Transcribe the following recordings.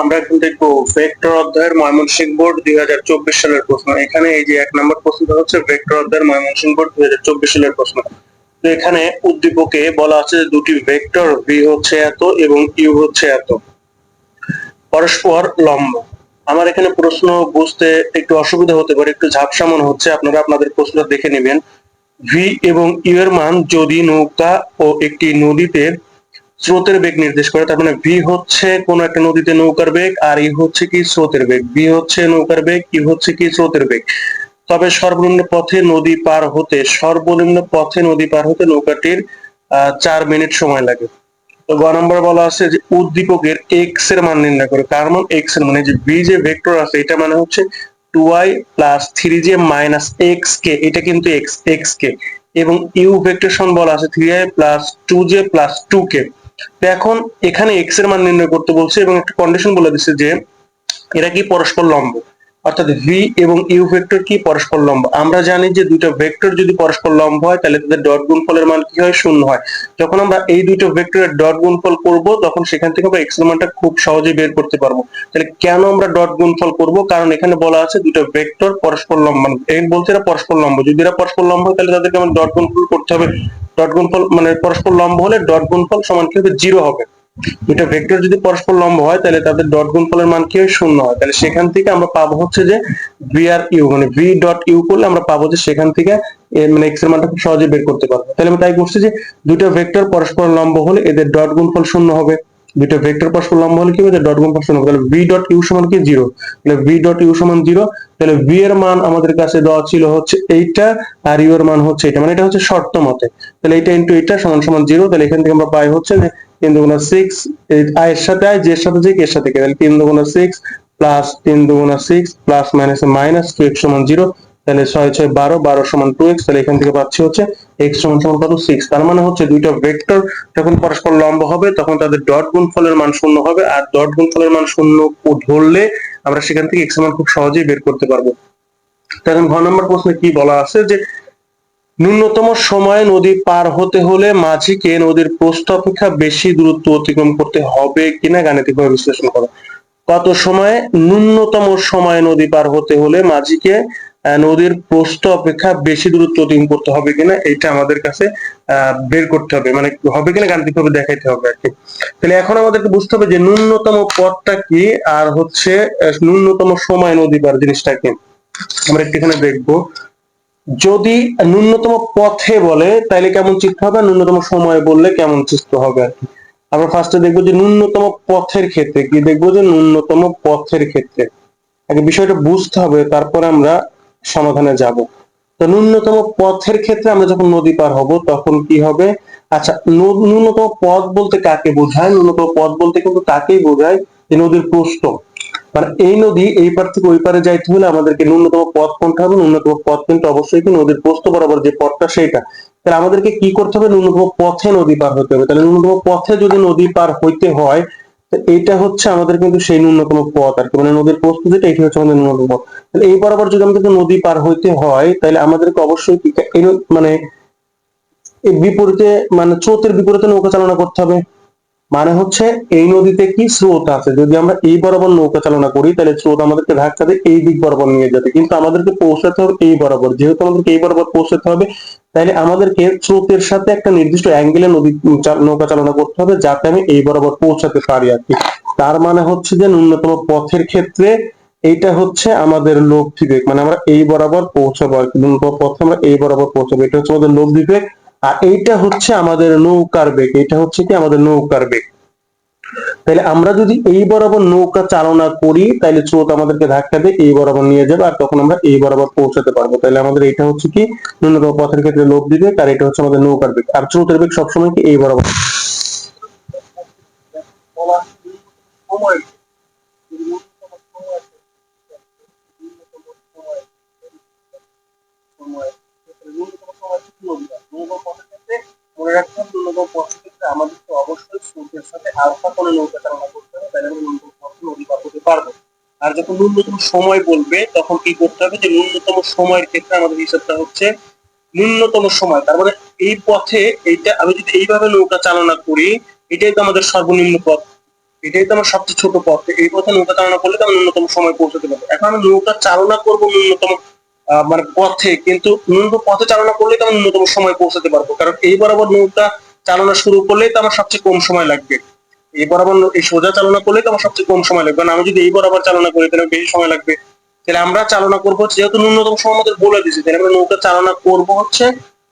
আমরা এখন দেখব ভেক্টর অধ্যায়ের ময়মনসিংহ বোর্ড দুই হাজার চব্বিশ সালের প্রশ্ন। এখানে এই যে এক নম্বর প্রশ্নটা হচ্ছে ভেক্টর অধ্যায়ের ময়মনসিংহ বোর্ড দুই হাজার চব্বিশ সালের প্রশ্ন। তো এখানে উদ্দীপকে বলা আছে যে দুটি ভেক্টর ভি হচ্ছে এত এবং ইউ হচ্ছে এত। পরস্পর লম্ব। আমার এখানে প্রশ্ন বুঝতে একটু অসুবিধা হতে পারে, একটু ঝাপসা মনে হচ্ছে, আপনারা আপনাদের প্রশ্নটা দেখে নেবেন। ভি এবং ইউ এর মান যদি নৌকা ও একটি নদীতে স্রোতের বেগ নির্দেশ করে, তার মানে ভি হচ্ছে কোন একটা নদীতে নৌকার বেগ আর ই হচ্ছে কি স্রোতের বেগ। ভি হচ্ছে নৌকার বেগ ই হচ্ছে কি স্রোতের বেগ। তবে সর্বনিম্ন পথে নদী পার হতে, সর্বনিম্ন পথে নদী পার হতে নৌকাটির চার মিনিট সময় লাগে। তো গ নম্বর বলা আছে যে উদ্দীপকের এক্সের মান নির্ণয় করে। কার মান? এক্সের মানে যে বি যে ভেক্টর আছে, এটা মানে হচ্ছে two i plus three j minus x k এটা কিন্তু এক্স এক্স কে এবং ইউ ভেক্টর সমান বলা আছে three i plus two j plus two k এখন এখানে এক্সের মান নির্ণয় করতে বলছে এবং একটা কন্ডিশন বলে দিচ্ছে যে এরা কি পরস্পর লম্ব। অর্থাৎ ভি এবং ইউ ভেক্টর কি পরস্পর লম্ব? আমরা জানি যে দুটো ভেক্টর যদি পরস্পর লম্ব হয়, তাহলে তাদের ডট গুণফলের মান কি হয়? শূন্য হয়। যখন আমরা এই দুইটা ভেক্টরের ডট গুণফল করব, তখন সেখান থেকে আমরা এক্সের মানটা খুব সহজে বের করতে পারব। তাহলে কেন আমরা ডট গুণফল করব? কারণ এখানে বলা আছে দুটো ভেক্টর পরস্পর লম্ব মানে এই বলতে এরা পরস্পর লম্ব। যদি এরা পরস্পর লম্ব হয়, তাহলে তাদেরকে আমার ডট গুণফল করতে হবে। ডট গুণফল মানে পরস্পর লম্ব হলে ডট গুণফল সমান কি হবে? জিরো হবে। দুইটা ভেক্টর যদি পরস্পর লম্ব হয়, তাহলে তাদের ডট গুণফলের মান কি হয়? শূন্য হয়। তাহলে সেখান থেকে আমরা পাবো হচ্ছে যে ভি আর ইউ মানে ভি ডট ইউ করলে আমরা পাবো যে সেখান থেকে মানে এক্সের মানটা খুব সহজে বের করতে পারব। তাহলে আমি তাই করছি যে দুইটা ভেক্টর পরস্পর লম্ব হলে এদের ডট গুণফল শূন্য হবে। দুইটা ভেক্টর পরস্পর লম্ব হলে কি হবে? ডট গুণফল শূন্য তাহলে ভি ডট ইউ সমান কি? জিরো তাহলে ভি ডট ইউ সমান জিরো তাহলে ভি এর মান আমাদের কাছে দেওয়া ছিল হচ্ছে এইটা আর ইউ এর মান হচ্ছে এটা। মানে এটা হচ্ছে শর্ত মতে। তাহলে এটা ইন্টু এটা সমান সমান জিরো তাহলে এখান থেকে আমরা পাই হচ্ছে যে তিন দুগুণা সিক্স আই এর সাথে আই যে এর সাথে এর সাথে কে তাহলে তিন দুগুণা সিক্স প্লাস তিন দুগুণা six plus minus minus two x সমান জিরো তাহলে ছয় ছয় বারো বারো সমান টু এক্স তাহলে এখান থেকে পাচ্ছি হচ্ছে এক্স সমান সমান কত? সিক্স তার মানে হচ্ছে দুইটা ভেক্টর যখন পরস্পর লম্ব হবে, তখন তাদের ডট গুণফলের মান শূন্য হবে, আর ডট গুণফলের মান শূন্য ধরলে আমরা সেখান থেকে এক্স মান খুব সহজেই বের করতে পারব। এখন ঘ নম্বর প্রশ্নে কি বলা আছে? যে ন্যূনতম সময়ে নদী পার হতে হলে মাঝিকে নদীর প্রস্থ অপেক্ষা বেশি দূরত্ব অতিক্রম করতে হবে কিনা গাণিতিকভাবে বিশ্লেষণ করো। কত সময়ে? ন্যূনতম সময়ে নদী পার হতে হলে মাঝিকে নদীর প্রস্থ অপেক্ষা বেশি দূরত্ব অতিক্রম করতে হবে কিনা এটা আমাদের কাছে বের করতে হবে। মানে হবে কিনা গাণিতিকভাবে দেখাইতে হবে আর কি। তাহলে এখন আমাদেরকে বুঝতে হবে যে ন্যূনতম পথটা কি আর হচ্ছে ন্যূনতম সময় নদী পার জিনিসটা কি। আমরা একটু এখানে দেখব। যদি ন্যূনতম পথে বলে তাহলে কেমন চিত্র হবে? ন্যূনতম সময় বললে কেমন চিত্র হবে আর কি? আমরা ফার্স্টে দেখব যে ন্যূনতম পথের ক্ষেত্রে কি? দেখব যে ন্যূনতম পথের ক্ষেত্রে। আগে বিষয়টা বুঝতে হবে, তারপরে আমরা সমাধানে যাব। তো ন্যূনতম পথের ক্ষেত্রে আমরা যখন নদী পার হব, তখন কি হবে? আচ্ছা ন্যূনতম পথ বলতে কাকে বোঝায়? ন্যূনতম পথ বলতে কিন্তু তাকেই বোঝায়? যে নদীর প্রস্থ। মানে এই নদী এই পার থেকে ওই পারে যাইতে হলে আমাদেরকে ন্যূনতম পথ কোনটা হবে? ন্যূনতম পথ কিন্তু অবশ্যই কি নদীর প্রস্থ বরাবর যে পথটা সেইটা। তাহলে আমাদেরকে কি করতে হবে? ন্যূনতম পথে নদী পার হতে হবে। তাহলে ন্যূনতম পথে যদি নদী পার হইতে হয়, তো এইটা হচ্ছে আমাদের কিন্তু সেই ন্যূনতম পথ আর কি। মানে নদীর প্রস্থ যেটা, এটি হচ্ছে আমাদের ন্যূনতম পথ। তাহলে এই বরাবর যদি আমাদেরকে নদী পার হইতে হয়, তাহলে আমাদেরকে অবশ্যই কি মানে বিপরীতে মানে স্রোতের বিপরীতে নৌকা চালনা করতে হবে। মানে হচ্ছে এই নদীতে কি স্রোত আছে? যদি আমরা এই বরাবর নৌকা চালনা করি, তাহলে স্রোত আমাদেরকে ধাক্কা দিয়ে এই দিক বরাবর নিয়ে যাবে কিন্তু আমাদেরকে পৌঁছাতে হবে এই বরাবর। যেহেতু আমাদেরকে এই বরাবর পৌঁছাতে হবে, তাহলে আমাদেরকে স্রোতের সাথে একটা নির্দিষ্ট অ্যাঙ্গেলে নদী নৌকা চালনা করতে হবে, যাতে আমি এই বরাবর পৌঁছাতে পারি আর কি। তার মানে হচ্ছে যে ন্যূনতম পথের ক্ষেত্রে এইটা হচ্ছে আমাদের লোভ বিবেক। মানে আমরা এই বরাবর পৌঁছাবো আর কি। পথে আমরা এই বরাবর পৌঁছাবো। এটা হচ্ছে আমাদের লোভ বিবেক। আর এইটা হচ্ছে আমাদের নৌকার বেগ, এটা হচ্ছে কি আমাদের নৌকার বেগ। তাহলে আমরা যদি এই বরাবর নৌকা চালনা করি তাহলে স্রোত আমাদেরকে ধাক্কা দিয়ে এই বরাবর নিয়ে যাবে, আর তখন আমরা এই বরাবর পৌঁছাতে পারব। তাহলে আমাদের এটা হচ্ছে কি ন্যূনতম পথের ক্ষেত্রে লোভ দিবে, আর এটা হচ্ছে আমাদের নৌকার বেগ। আর স্রোতের বেগ সবসময় কি এই বরাবর? মনে কোণে নৌকা চালনা করতে হবে তাহলে আমরা ন্যূনতম নদী পার পারব। আর যখন ন্যূনতম সময় বলবে, তখন কি করতে হবে? যে ন্যূনতম সময়ের ক্ষেত্রে আমাদের হিসাবটা হচ্ছে ন্যূনতম সময়। তার মানে এই পথে এইটা, আমি যদি এইভাবে নৌকা চালনা করি, এটাই তো আমাদের সর্বনিম্ন পথ। এটাই তো আমার সবচেয়ে ছোট পথ। এই পথে নৌকা চালনা করলে তো আমি ন্যূনতম সময় পৌঁছাতে পারব। এখন আমি নৌকা চালনা করব ন্যূনতম মানে পথে, কিন্তু ন্যূনতম পথে চালনা করলে তো আমি ন্যূনতম সময় পৌঁছাতে পারব। কারণ এই বরাবর নৌকা চালনা শুরু করলেই তো আমার সবচেয়ে কম সময় লাগবে। এই বরাবর এই সোজা চালনা করলেই তো আমার সবচেয়ে কম সময় লাগবে। কারণ আমি যদি এই বরাবর চালনা করি, তাহলে বেশি সময় লাগবে। তাহলে আমরা চালনা করব যেহেতু ন্যূনতম সময় আমাদের বলে দিয়েছে, তাহলে আমরা নৌকা চালনা করব হচ্ছে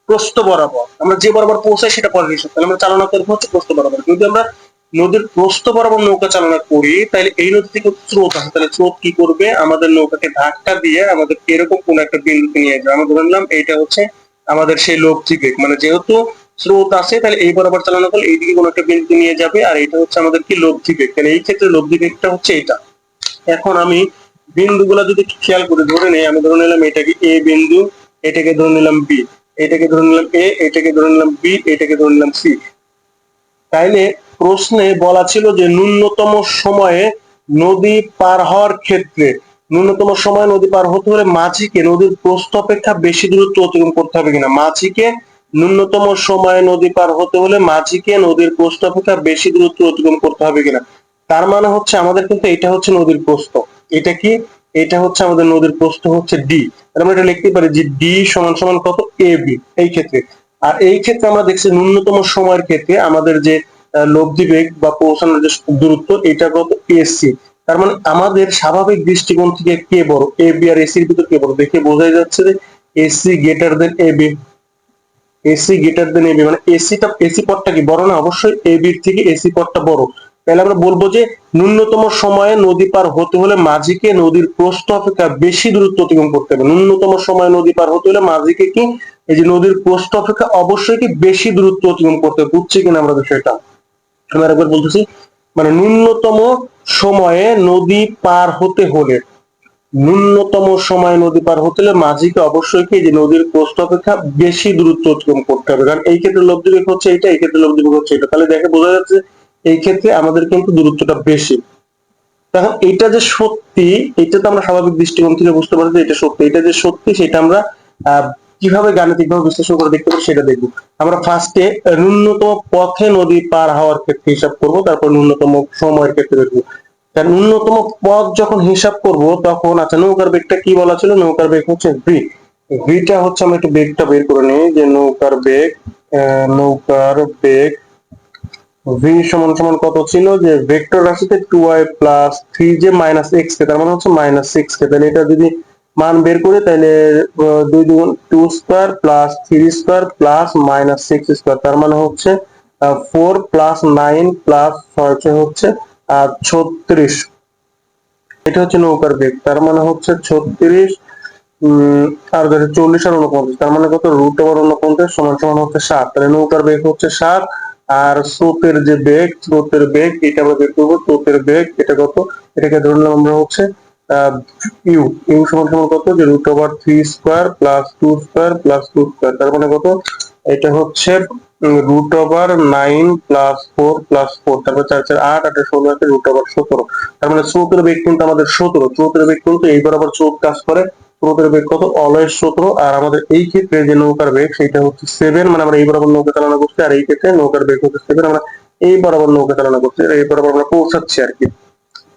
প্রস্থ বরাবর। আমরা যে বরাবর পৌঁছাই সেটা পরের হিসাব তাহলে আমরা চালনা করব হচ্ছে প্রস্থ বরাবর। যদি আমরা নদীর প্রস্থ বরাবর নৌকা চালনা করি, তাহলে এই নদী থেকে স্রোত আছে তাহলে স্রোত কি করবে? আমাদের নৌকাকে ধাক্কা দিয়ে আমাদের এরকম কোন একটা বিন্দুতে নিয়ে যাবে। আমরা ধরে নিলাম এইটা হচ্ছে আমাদের সেই লোক বেগ মানে যেহেতু স্রোত আছে, তাহলে এই বরাবর চালনা করলে এইদিকে কোনো একটা বিন্দুতে নিয়ে যাবে, আর এটা হচ্ছে আমাদের কি লব্ধি বেগ তাহলে এই ক্ষেত্রে লব্ধি বেগটা হচ্ছে এটা। এখন আমি বিন্দুগুলা যদি খেয়াল করে ধরে নেই, আমি ধরে নিলাম এটাকে এ বিন্দু, এটাকে ধরে নিলাম বি, এটাকে ধরে নিলাম এ, এটাকে ধরে নিলাম বি, এটাকে ধরে নিলাম সি। তাইলে প্রশ্নে বলা ছিল যে ন্যূনতম সময়ে নদী পার হওয়ার ক্ষেত্রে, ন্যূনতম সময় নদী পার হতে হলে মাঝিকে নদীর প্রস্থ অপেক্ষা বেশি দূরত্ব অতিক্রম করতে হবে কিনা? মাঝিকে ন্যূনতম সময়ে নদী পার হতে হলে মাঝিকে নদীর প্রস্থ অপেক্ষা বেশি দূরত্ব অতিক্রম করতে হবে কিনা? তার মানে হচ্ছে আমাদের কিন্তু এটা হচ্ছে নদীর প্রস্থ এটা কি? এটা হচ্ছে আমাদের নদীর প্রস্থ হচ্ছে ডি আমরা এটা লিখতে পারি যে ডি সমান সমান কত? এ বি এই ক্ষেত্রে। আর এই ক্ষেত্রে আমরা দেখছি ন্যূনতম সময়ের ক্ষেত্রে আমাদের যে লব্ধি বেগ বা পৌঁছানোর যে দূরত্ব, এটা কত? এসি তার মানে আমাদের স্বাভাবিক দৃষ্টিকোণ থেকে কে বড়? এ বি আর এসির ভিতর কে বড়? দেখে বোঝাই যাচ্ছে যে AC greater than A B AC greater than AB মানে এসিটা এসি পদটা কি বড় না? অবশ্যই এবির থেকে এসি পদটা বড়। তাহলে আমরা বলব যে ন্যূনতম সময়ে নদী পার হতে হলে মাঝিকে নদীর প্রস্থ অপেক্ষা বেশি দূরত্ব অতিক্রম করতে হবে। ন্যূনতম সময়ে নদী পার হতে হলে মাঝিকে কি? এই যে নদীর প্রস্থ অপেক্ষা অবশ্যই কি বেশি দূরত্ব অতিক্রম করতে হবে। বুঝছি কিনা আমরা বিষয়টা? আমি আরেকবার বলতেছি। মানে ন্যূনতম সময়ে নদী পার হতে হলে ন্যূনতম সময় নদী পার হতে হলে মাঝিকে অবশ্যই কি, যে নদীর প্রস্থ অপেক্ষা বেশি দূরত্ব অতিক্রম করতে হবে। কারণ এই ক্ষেত্রে লব্ধি বেগ হচ্ছে এটা, এই ক্ষেত্রে লব্ধি বেগ হচ্ছে এটা। তাহলে দেখে বোঝা যাচ্ছে এই ক্ষেত্রে আমাদের কিন্তু দূরত্বটা বেশি। তখন এটা যে সত্যি এটা তো আমরা স্বাভাবিক দৃষ্টিকোণ থেকে বুঝতে পারি যে এটা সত্যি। এটা যে সত্যি, সেটা আমরা কীভাবে গাণিতিক ভাবে বিশ্লেষণ করে দেখতে পারি সেটা দেখব। আমরা ফার্স্টে ন্যূনতম পথে নদী পার হওয়ার ক্ষেত্রে হিসাব করব, তারপর ন্যূনতম সময়ের ক্ষেত্রে দেখব। তা ন্যূনতম পথ যখন হিসাব করব, তখন আচ্ছা নৌকার বেগটা কি বলা ছিল? নৌকার বেগ হচ্ছে ভি ভিটা হচ্ছে আমরা একটু বেগটা বের করে নিই, যে নৌকার বেগ নৌকার বেগ ভি সমান সমান কত ছিল? যে ভেক্টর রাশিতে টু ওয়াই প্লাস থ্রি যে মাইনাস এক্স কে তার মানে হচ্ছে মাইনাস সিক্স কে তাহলে এটা যদি মান বের করে, তাহলে দুই দুগুণ two square plus three square plus minus six square তার মানে হচ্ছে ফোর প্লাস নাইন প্লাস ছয় হচ্ছে আর ছত্রিশ। এটা হচ্ছে নৌকার বেগ, তার মানে হচ্ছে ছত্রিশ আর ধরে চল্লিশ আর উনপঞ্চাশ তার মানে কত? রুট ওভার উনপঞ্চাশ সমান সমান হচ্ছে সাত। তাহলে নৌকার বেগ হচ্ছে সাত, আর স্রোতের যে বেগ, স্রোতের বেগ, এটা আমরা বের করব, স্রোতের বেগ, এটা কত? এটাকে ধরে নিলাম আমরা হচ্ছে ইউ ইউ সমান সমান কত? যে root over three square plus two square plus two square তার মানে কত? এটা হচ্ছে root over nine plus four plus four তারপর চার চার, আট, আটে ষোলো আছে রুট ওভার সতেরো। তার মানে স্রোতের বেগ কিন্তু আমাদের সতেরো স্রোতের বেগ কিন্তু এই বরাবর চোখ কাজ করে। স্রোতের বেগ কত? অলয়েস সতেরো। আর আমাদের এই ক্ষেত্রে যে নৌকার বেগ সেটা হচ্ছে সেভেন মানে আমরা এই বরাবর নৌকা চালনা করছি, আর এই ক্ষেত্রে নৌকার বেগ হচ্ছে সেভেন আমরা এই বরাবর নৌকা চালনা করছি, আর এই বরাবর আমরা পৌঁছাচ্ছি আর কি।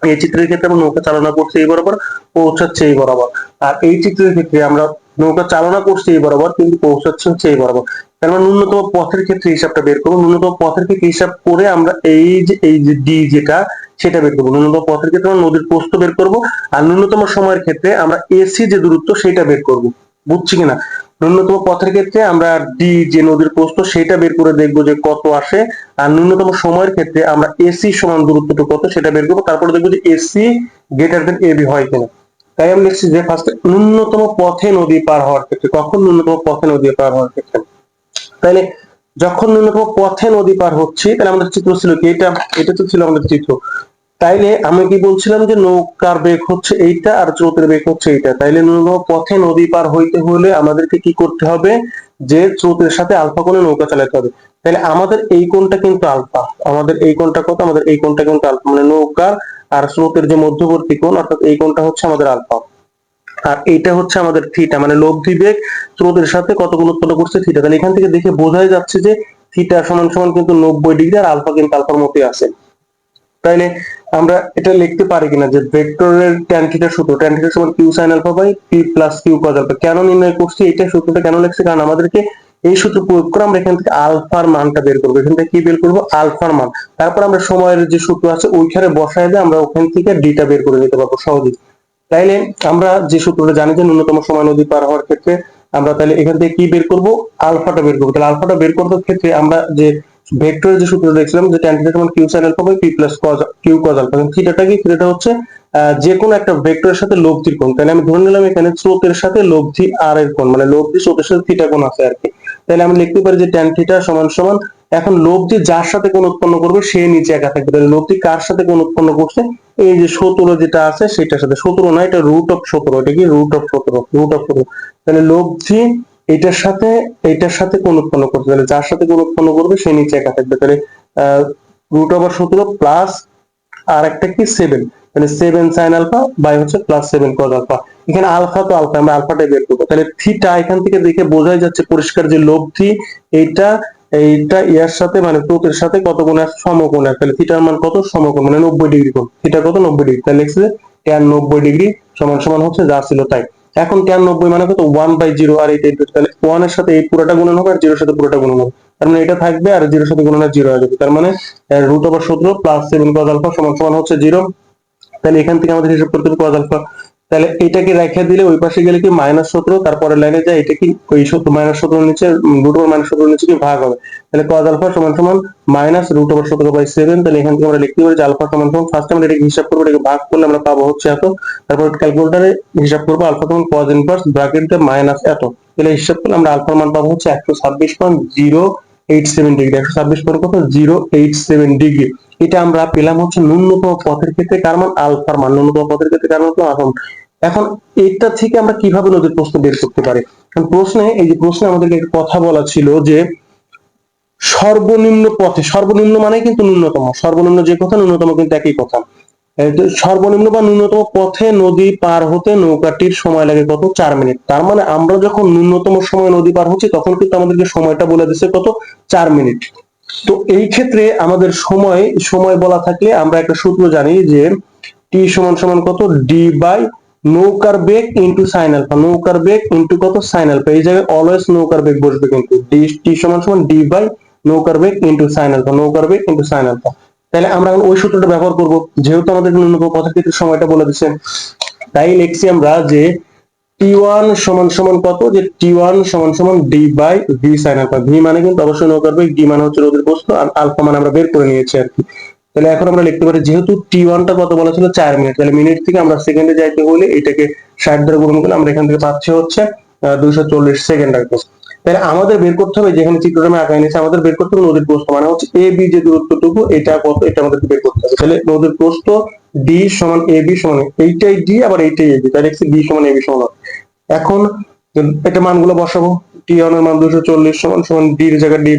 এই চিত্রের ক্ষেত্রে আমরা নৌকা চালনা করছি এই বরাবর পৌঁছাচ্ছে এই বরাবর আর এই চিত্রের ক্ষেত্রে আমরা নৌকা চালনা করছে এই বরাবর, কিন্তু পৌঁছাচ্ছে হচ্ছে এই বরাবর। তার মানে ন্যূনতম পথের ক্ষেত্রে হিসাবটা বের করব ন্যূনতম পথের ক্ষেত্রে হিসাব করে আমরা এই যে এই যে ডি যেটা, সেটা বের করব। ন্যূনতম পথের ক্ষেত্রে আমরা নদীর প্রস্থ বের করব আর ন্যূনতম সময়ের ক্ষেত্রে আমরা এসি যে দূরত্ব, সেটা বের করব। বুঝছি কিনা? ন্যূনতম পথের ক্ষেত্রে আমরা ডি যে নদীর প্রস্থ, সেটা বের করে দেখব যে কত আসে। আর ন্যূনতম সময়ের ক্ষেত্রে আমরা এসি সমান দূরত্বটা কত, সেটা বের করব। তারপরে দেখব যে এসি গ্রেটার দেন এবি হয় কিনা। তাই আমি লিখছি যে ফার্স্ট ন্যূনতম পথে নদী পার হওয়ার ক্ষেত্রে, কখন ন্যূনতম পথে নদী পার হওয়ার ক্ষেত্রে? তাইলে যখন ন্যূনতম পথে নদী পার হচ্ছে তাহলে আমাদের চিত্র ছিল কি? এটা এটা তো ছিল আমাদের চিত্র। তাইলে আমি কি বলছিলাম যে নৌকার বেগ হচ্ছে এইটা আর স্রোতের বেগ হচ্ছে এইটা? তাইলে ন্যূনতম পথে নদী পার হইতে হলে আমাদেরকে কি করতে হবে? যে স্রোতের সাথে আলফা কোণে নৌকা চালাতে হবে। তাহলে আমাদের এই কোণটা কিন্তু আলফা। আমাদের এই কোণটা কত? আমাদের এই কোণটা কিন্তু আলফা। মানে নৌকার আর স্রোতের যে মধ্যবর্তী কোণ, অর্থাৎ এই কোণটা হচ্ছে আমাদের আলফা। আর এইটা হচ্ছে আমাদের থিটা। মানে লব্ধি বেগ স্রোতের সাথে কত গুণ উৎপন্ন করছে থিটা। তাহলে এখান থেকে দেখে বোঝাই যাচ্ছে যে থিটা সমান সমান কিন্তু নব্বই ডিগ্রি আর আলফা কিন্তু আলফার মধ্যে আছে। তাইলে আমরা এটা লিখতে পারি কিনা যে ভেক্টরের ট্যান থিটার সূত্র। ট্যান থিটার সমান q sine alpha by p plus q cos alpha কেন নির্ণয় করছি? এটা সূত্রটা কেন লিখছি? কারণ আমাদেরকে এই সূত্র প্রয়োগ করে আমরা এখান থেকে আলফার মানটা বের করব। এখান থেকে কি বের করব? আলফার মান। তারপর আমরা সময়ের যে সূত্র আছে, ওইখানে বসায় দিয়ে আমরা ওখান থেকে ডিটা বের করে নিতে পারব সহজেই। তাইলে আমরা যে সূত্রটা জানি যে ন্যূনতম সময় নদী পার হওয়ার ক্ষেত্রে আমরা তাহলে এখান থেকে কি বের করব? আলফাটা বের করব। তাহলে আলফাটা বের করার ক্ষেত্রে আমরা যে ভেক্টরের যে সূত্র দেখছিলাম, যে tan থিটা সমান q sin alpha by p plus cos q cos alpha থিটাটা কি? থিটাটা হচ্ছে যে কোনো একটা ভেক্টরের সাথে লব্ধির কোণ। তাহলে আমি ধরে নিলাম এখানে স্রোতের সাথে লব্ধি আর এর কোণ মানে লব্ধি স্রোতের সাথে থিটা কোণ আছে আর কি। তাহলে আমি লিখতে পারি যে tan থিটা সমান সমান, এখন লব্ধি যার সাথে কোণ উৎপন্ন করবে, সে নিচে একা থাকবে। তাহলে লব্ধি কার সাথে কোণ উৎপন্ন করছে? এই যে সতেরো যেটা আছে, সেটার সাথে। সতেরো না এটা রুট অফ সতেরো। এটা কি রুট অফ সতেরো? রুট অফ সতেরো। তাহলে লব্ধি এটার সাথে এটার সাথে কোণ উৎপন্ন করবে তাহলে যার সাথে কোণ উৎপন্ন করবে, সে নিচে একা থাকবে। তাহলে রুট ওভার সতেরো প্লাস আর একটা কি সেভেন মানে সেভেন সাইন আলফা বাই হচ্ছে প্লাস সেভেন কজ আলফা এখানে আলফা তো আলফা, আমরা আলফাটাই বের করব। তাহলে থিটা এখান থেকে দেখে বোঝাই যাচ্ছে পরিষ্কার যে লব্ধি এইটা এইটা, ইয়ার সাথে মানে প্রতের সাথে কত কোণ আছে? সমকোণ। আছে তাহলে থিটার মান কত? সমকোণ মানে নব্বই ডিগ্রি কোণ। থিটা কত? নব্বই ডিগ্রি তাহলে লিখছে ট্যান নব্বই ডিগ্রি সমান সমান হচ্ছে যা ছিল তাই। এখন ট্যান নব্বই মানে কত? ওয়ান বাই জিরো আর এইটা into- তাহলে ওয়ানের সাথে এই পুরোটা গুণন হবে আর জিরোর সাথে পুরোটা গুণন হবে। তার মানে এটা থাকবে আর জিরোর সাথে গুণন জিরো হয়ে যাবে। তার মানে রুট ওভার সতেরো প্লাস সেভেন কজ আলফা সমান সমান হচ্ছে জিরো তাহলে এখান থেকে আমাদের হিসাব করতে হবে কজ আলফা তাহলে এটাকে রেখে দিলে ওই পাশে গেলে কি মাইনাস সতেরো তারপরে লাইনে যায়, এটা কি ওই মাইনাস সতেরো নিচে রুট ওভার মাইনাস সতেরো নিচে কি ভাগ হবে? তাহলে কজ আলফা সমান সমান মাইনাস রুট ওভার সতেরো বাই সেভেন তাহলে এখান থেকে আমরা লিখতে পারি যে আলফা সমান সমান ফার্স্ট আমরা এটাকে হিসাব করব, এটাকে ভাগ করলে আমরা পাবো হচ্ছে এত। তারপর ক্যালকুলেটারে হিসাব করব আলফা সমান কজ ইনভার্স ব্র্যাকেট দিয়ে মাইনাস এত। তাহলে হিসাব করলে আমরা আলফার মান পাবো হচ্ছে একশো ছাব্বিশ point zero eight seven degree একশো ছাব্বিশ পয়েন্ট কত? জিরো এইট সেভেন ডিগ্রি এটা আমরা পেলাম হচ্ছে ন্যূনতম পথের ক্ষেত্রে কার মান আলফার মান ন্যূনতম পথের ক্ষেত্রে কার মান আলফা এখন এটা থেকে আমরা কীভাবে নদীর প্রশ্ন বের করতে পারি? কারণ প্রশ্নে, এই যে প্রশ্নে আমাদেরকে একটা কথা বলা ছিল যে সর্বনিম্ন পথে, সর্বনিম্ন মানে কিন্তু ন্যূনতম, সর্বনিম্ন যে কথা ন্যূনতম কিন্তু একই কথা। সর্বনিম্ন বা ন্যূনতম পথে নদী পার হতে নৌকাটির সময় লাগে কত? চার মিনিট। তার মানে আমরা যখন ন্যূনতম সময় নদী পার হচ্ছি, তখন কিন্তু আমাদেরকে সময়টা বলে দিচ্ছে কত? চার মিনিট। তো এই ক্ষেত্রে আমাদের সময় সময় বলা থাকলে আমরা একটা সূত্র জানি যে টি সমান সমান কত? ডি বাই নৌকার বেগ ইন্টু সাইন আলফা নৌকার বেগ ইন্টু কত? সাইন আলফা এই জায়গায় অলওয়েজ নৌকার বেগ বসবে কিন্তু। ডি টি সমান সমান ডি বাই নৌকার বেগ ইন্টু সাইন আলফা নৌকার বেগ ইন্টু সাইন আলফা তাহলে আমরা ওই সূত্রটা ব্যবহার করব। যেহেতু আমাদের ন্যূনতম ক্ষেত্রে সময়টা বলে দিচ্ছে তাই লিখছি আমরা যে টি ওয়ান সমান সমান কত? যে টি ওয়ান সমান সমান d by v sine alpha v মানে কিন্তু অবশ্যই নৌকার বেগ ডি মানে হচ্ছে রোদের প্রস্থ, আর আলফা মানে আমরা বের করে নিয়েছি আর কি। তাহলে এখন আমরা লিখতে পারি, যেহেতু টি ওয়ানটা কত বলা ছিল? চার মিনিট। তাহলে মিনিট থেকে আমরা সেকেন্ডে যাইতে হলে এটাকে ষাট দ্বারা গুণ করলে আমরা এখান থেকে পাচ্ছি হচ্ছে দুইশো চল্লিশ সেকেন্ড আর তাহলে আমাদের বের করতে হবে, যেখানে চিত্রটা আমি আঁকাই আমাদের বের করতে হবে নদীর প্রস্থ। মানে হচ্ছে এ বি যে দূরত্বটুকু, এটা কত? এটা আমাদেরকে বের করতে হবে। তাহলে নদীর প্রস্থ ডি সমান এ বি সমান এইটাই ডি আবার এইটাই এবি তাই দেখছি ডি সমান এ বি সমান এখন এটা মানগুলো বসাবো। টি এর মান দুশো চল্লিশ সমান সমান ডি এর জায়গায় ডি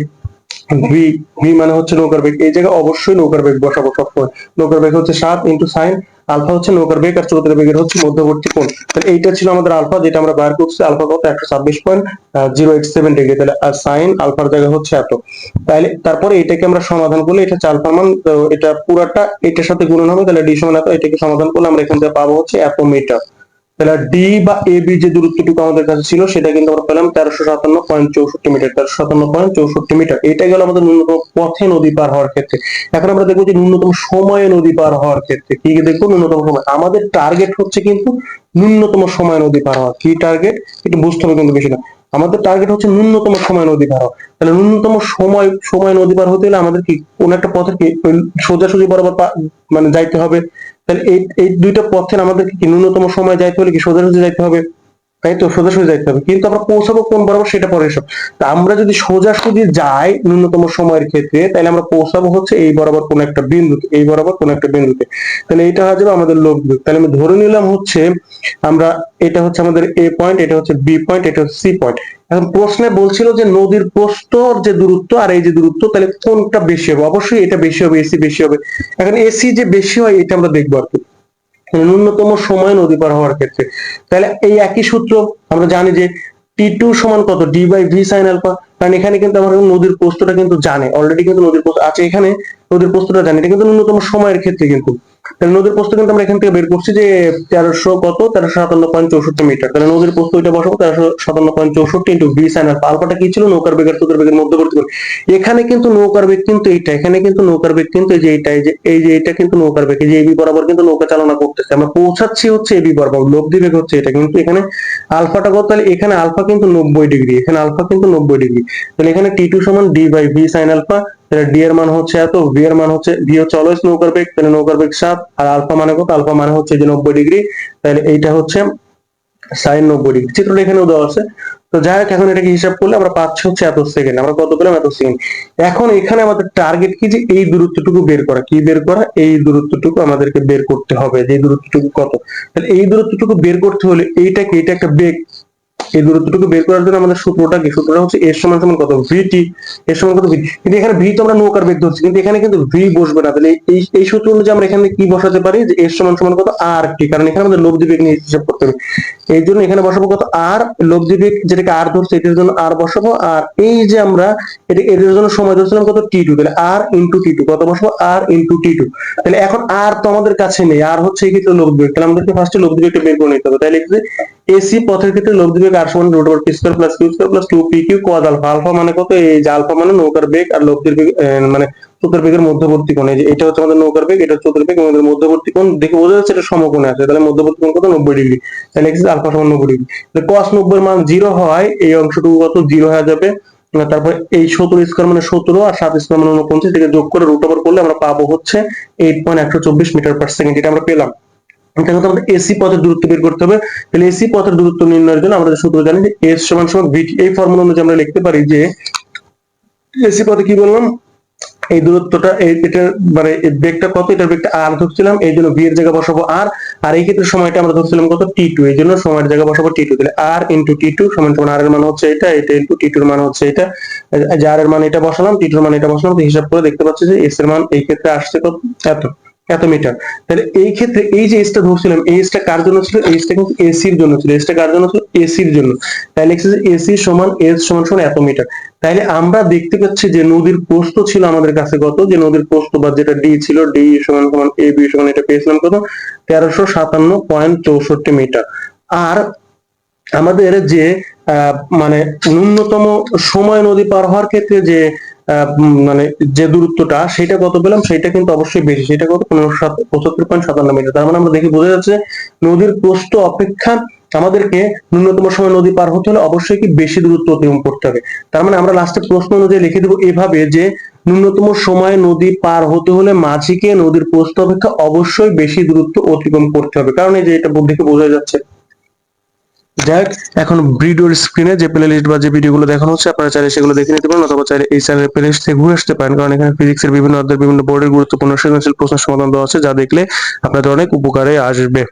ভি ভি মানে হচ্ছে নৌকার বেগ। এই জায়গায় অবশ্যই নৌকার বেগ বসাবো সবসময়। নৌকার বেগ হচ্ছে সাত ইন্টু সাইন আলফা হচ্ছে নৌকার বেগ আর স্রোতের বেগের হচ্ছে মধ্যবর্তী কোণ। তাহলে এইটা ছিল আমাদের আলফা, যেটা আমরা বার করছি, আলফা কত? একশো ছাব্বিশ point zero eight seven degree তাহলে, আর সাইন আলফার জায়গা হচ্ছে এত। তাহলে তারপরে এটাকে আমরা সমাধান করলে, এটা হচ্ছে আলফার মান এটা পুরাটা, এটার সাথে গুণন হবে, তাহলে ডি সমান এত, এটাকে সমাধান করলে আমরা এখান থেকে পাবো হচ্ছে এত মিটার তাহলে ডি বা এ বি যে দূরত্বটুকু আমাদের কাছে ছিল, সেটা কিন্তু আমরা পেলাম তেরোশো সাতান্ন পয়েন্ট চৌষট্টি মিটার। তেরোশো সাতান্ন পয়েন্ট চৌষট্টি মিটার। এটা গেল আমাদের ন্যূনতম পথে নদী পার হওয়ার ক্ষেত্রে। এখন আমরা দেখব যে ন্যূনতম সময়ে নদী পার হওয়ার ক্ষেত্রে কি দেখব? ন্যূনতম সময়। আমাদের টার্গেট হচ্ছে কিন্তু ন্যূনতম সময় নদী পার হওয়া। কি টার্গেট একটু বুঝতে হবে কিন্তু বেশি না আমাদের টার্গেট হচ্ছে ন্যূনতম সময় নদী পার হওয়া। তাহলে ন্যূনতম সময় সময় নদী পার হতে গেলে আমাদের কি কোন একটা পথে সোজাসুজি বরাবর মানে যাইতে হবে? তাহলে এই এই দুইটা পথের আমাদেরকে কি ন্যূনতম সময় যাইতে হলে কি সোজাসুজি যাইতে হবে? তাই তো সোজাসুজি যাইতে হবে। কিন্তু আমরা পৌঁছাবো কোন বরাবর সেটা পরে এসব তা আমরা যদি সোজা সোজাসুজি যাই ন্যূনতম সময়ের ক্ষেত্রে তাহলে আমরা পৌঁছাবো হচ্ছে এই বরাবর কোন একটা বিন্দুতে, এই বরাবর কোন একটা বিন্দুতে। তাহলে এটা হয়ে যাবে আমাদের লোক দিক তাহলে আমি ধরে নিলাম হচ্ছে আমরা এটা হচ্ছে আমাদের এ পয়েন্ট এটা হচ্ছে বি পয়েন্ট এটা হচ্ছে সি পয়েন্ট এখন প্রশ্নে বলছিল যে নদীর প্রস্তর যে দূরত্ব আর এই যে দূরত্ব তাহলে কোনটা বেশি হবে? অবশ্যই এটা বেশি হবে এসি বেশি হবে। এখন এসি যে বেশি হয়, এটা আমরা দেখব আর কি। ন্যূনতম সময় নদী পার হওয়ার ক্ষেত্রে। তাহলে এই একই সূত্র আমরা জানি যে টি টু সমান কত? D by v sine alpha কারণ এখানে কিন্তু আমার নদীর প্রস্তটা কিন্তু জানে। অলরেডি কিন্তু নদীর প্রস্ত আছে। এখানে নদীর প্রস্তটা জানে। এটা কিন্তু ন্যূনতম সময়ের ক্ষেত্রে কিন্তু। তাহলে নদীর প্রস্ত কিন্তু আমরা এখান থেকে বের করছি যে তেরোশো কত? তেরোশো সাতান্ন পয়েন্ট চৌষট্টি মিটার। তাহলে নদীর প্রস্ত এটা বসাবো, তেরোশো সাতান্ন পয়েন্ট চৌষট্টি ইন্টু বি সাইন আলফা। আলফাটা কি ছিল? নৌকার বেগ আর তোদের বেগের মধ্যবর্তী কোণ এখানে কিন্তু নৌকার বেগ কিন্তু এইটা এখানে কিন্তু নৌকার বেগ কিন্তু এই যে এইটা এই যে এই যে এটা কিন্তু নৌকার বেগ যে এবি বরাবর কিন্তু নৌকা চালনা করতেছে। আমরা পৌঁছাচ্ছি হচ্ছে এবি বরাবর লব্ধি বেগ হচ্ছে এটা। কিন্তু এখানে আলফাটা কত? তাহলে এখানে আলফা কিন্তু নব্বই ডিগ্রি, এখানে আলফা কিন্তু নব্বই ডিগ্রি। তাহলে এখানে টি টু সমান D by B sine alpha তাহলে ডি এর মান হচ্ছে এত ভি এর মান হচ্ছে ভি হচ্ছে অলওয়েজ নৌকার বেগ, তাহলে নৌকার বেগ সাত, আর আলফা মানে কত? আলফা মানে হচ্ছে যে নব্বই ডিগ্রি, তাহলে এইটা হচ্ছে সাইন নব্বই ডিগ্রি। চিত্রটা এখানেও দেওয়া আছে। তো যাই হোক, এখন এটাকে হিসাব করলে আমরা পাচ্ছি হচ্ছে এত সেকেন্ড আমরা কত পেলাম? এত সেকেন্ড এখন এখানে আমাদের টার্গেট কি যে এই দূরত্বটুকু বের করা, কি বের করা? এই দূরত্বটুকু আমাদেরকে বের করতে হবে, যে দূরত্বটুকু কত? তাহলে এই দূরত্বটুকু বের করতে হলে এইটাকে এটা একটা বেগ এই দূরত্বটুকু বের করার জন্য আমাদের সূত্রটা কি? সূত্রটা হচ্ছে এর সমান সমান কত? ভিটি এর সমান কত? ভি কিন্তু এখানে ভি তো আমরা নৌকার বেগ ধরছি, কিন্তু এখানে কিন্তু ভি বসবে না। তাহলে এই এই সূত্র অনুযায়ী আমরা এখানে কি বসাতে পারি? যে এর সমান সমান কত? আর টি কারণ এখানে আমাদের লব্ধি বেগ নিয়ে হিসাব করতে হবে। এই জন্য এখানে বসাবো কত? আর লব্ধি বেগ যেটাকে আর ধরছে, এটার জন্য আর বসাবো। আর এই যে আমরা এটা এটার জন্য সময় ধরছিলাম কত? টি টু তাহলে আর ইন্টু টি টু কত বসাবো? আর ইন্টু টি টু তাহলে এখন আর তো আমাদের কাছে নেই। আর হচ্ছে এই ক্ষেত্রে লব্ধি বেগ। তাহলে আমাদেরকে ফার্স্টে লব্ধি বেগটা বের করে নিতে হবে। তাহলে এসি পথের ক্ষেত্রে লব্ধি বেগ আর সমান root over P square plus Q square plus two P Q cos alpha alpha মানে কত? এই যে আলফা মানে নৌকার বেগ আর লব্ধির বেগ মানে চতুর বেগের মধ্যবর্তী কোণ। এই যে এটা হচ্ছে আমাদের নৌকার বেগ, এটা চতুর বেগ আমাদের মধ্যবর্তী কোণ। দেখে বোঝা যাচ্ছে এটা সমকোণে আছে। তাহলে মধ্যবর্তী কোণ কত? নব্বই ডিগ্রি। তাহলে এক্স আলফা সমান নব্বই ডিগ্রি। তাহলে কস নব্বই মান জিরো হয়, এই অংশটুকু কত? জিরো হয়ে যাবে। তারপর এই সতেরো স্কোয়ার মানে সতেরো আর সাত স্কোয়ার মানে উনপঞ্চাশ থেকে যোগ করে রুট ওভার করলে আমরা পাবো হচ্ছে এইট পয়েন্ট একশো চব্বিশ মিটার পার সেকেন্ড এটা আমরা পেলাম। কিন্তু আমাদের এসি পথের দূরত্ব বের করতে হবে। তাহলে এসি পথের দূরত্ব নির্ণয়ের জন্য আমরা সূত্র জানি যে এস সমান সমান ভিটি এই ফর্মুলা অনুযায়ী আমরা লিখতে পারি যে এসি পথে কি বললাম? এই দূরত্বটা মানে বেগটা কত? এটার বেগটা আর ধরছিলাম, এই জন্য এর বসাবো আর আর এই ক্ষেত্রে সময়টা আমরা ধরছিলাম কত? টি টু এই জন্য সময়ের জায়গা বসাবো টি টু তাহলে আর ইন্টু টি টু সমান সমান আর এর মান হচ্ছে এটা এটা ইন্টু টি টুর মান হচ্ছে এটা। যে আর এর মান এটা বসালাম টি টুর মান এটা বসালাম হিসাব করে দেখতে পাচ্ছি যে এস এর মান এই ক্ষেত্রে আসছে কত? এত। এত মিটার তাহলে এই ক্ষেত্রে এই যে এসটা ধরছিলাম এই এসটা কার জন্য ছিল? এসটা কিন্তু এসির জন্য ছিল। এসটা কার জন্য ছিল? এসির জন্য। তাহলে এসি সমান এস সমান সমান এত মিটার তাইলে আমরা দেখতে পাচ্ছি যে নদীর প্রস্থ ছিল আমাদের কাছে কত? যে নদীর প্রস্থ বা যেটা ডি ছিল ডি সমান সমান এ বি সমান এটা পেয়েছিলাম কত? তেরোশো সাতান্ন পয়েন্ট চৌষট্টি মিটার। আর আমাদের যে মানে ন্যূনতম সময় নদী পার হওয়ার ক্ষেত্রে যে আহ, মানে যে দূরত্বটা সেটা কত পেলাম সেটা কিন্তু অবশ্যই বেশি। সেটা কত? পনেরো সাত, পঁচাত্তর পয়েন্ট সাতান্ন মিটার। তার মানে আমরা দেখে বোঝা যাচ্ছে নদীর প্রস্থ অপেক্ষা আমাদেরকে ন্যূনতম সময় নদী পার হতে হলে অবশ্যই কি বেশি দূরত্ব অতিক্রম করতে হবে। তার মানে আমরা লাস্টে প্রশ্ন অনুযায়ী লিখে দেবো এভাবে যে ন্যূনতম সময়ে নদী পার হতে হলে মাঝিকে নদীর প্রস্থ অপেক্ষা অবশ্যই বেশি দূরত্ব অতিক্রম করতে হবে। কারণ এই যে এটা দেখে বোঝা যাচ্ছে যাই হোক, এখন ভিডিওর স্ক্রিনে যে প্লে লিস্ট বা যে ভিডিওগুলো দেখানো হচ্ছে আপনারা চাইলে সেগুলো দেখে নিতে পারেন অথবা চাইলে এই চ্যানেলের প্লে লিস্ট থেকে ঘুরে আসতে পারেন। কারণ এখানে ফিজিক্সের বিভিন্ন অধ্যায়ের বিভিন্ন বোর্ডের গুরুত্বপূর্ণ সৃজনশীল প্রশ্ন সমাধান দেওয়া আছে যা দেখলে আপনাদের অনেক উপকারে আসবে।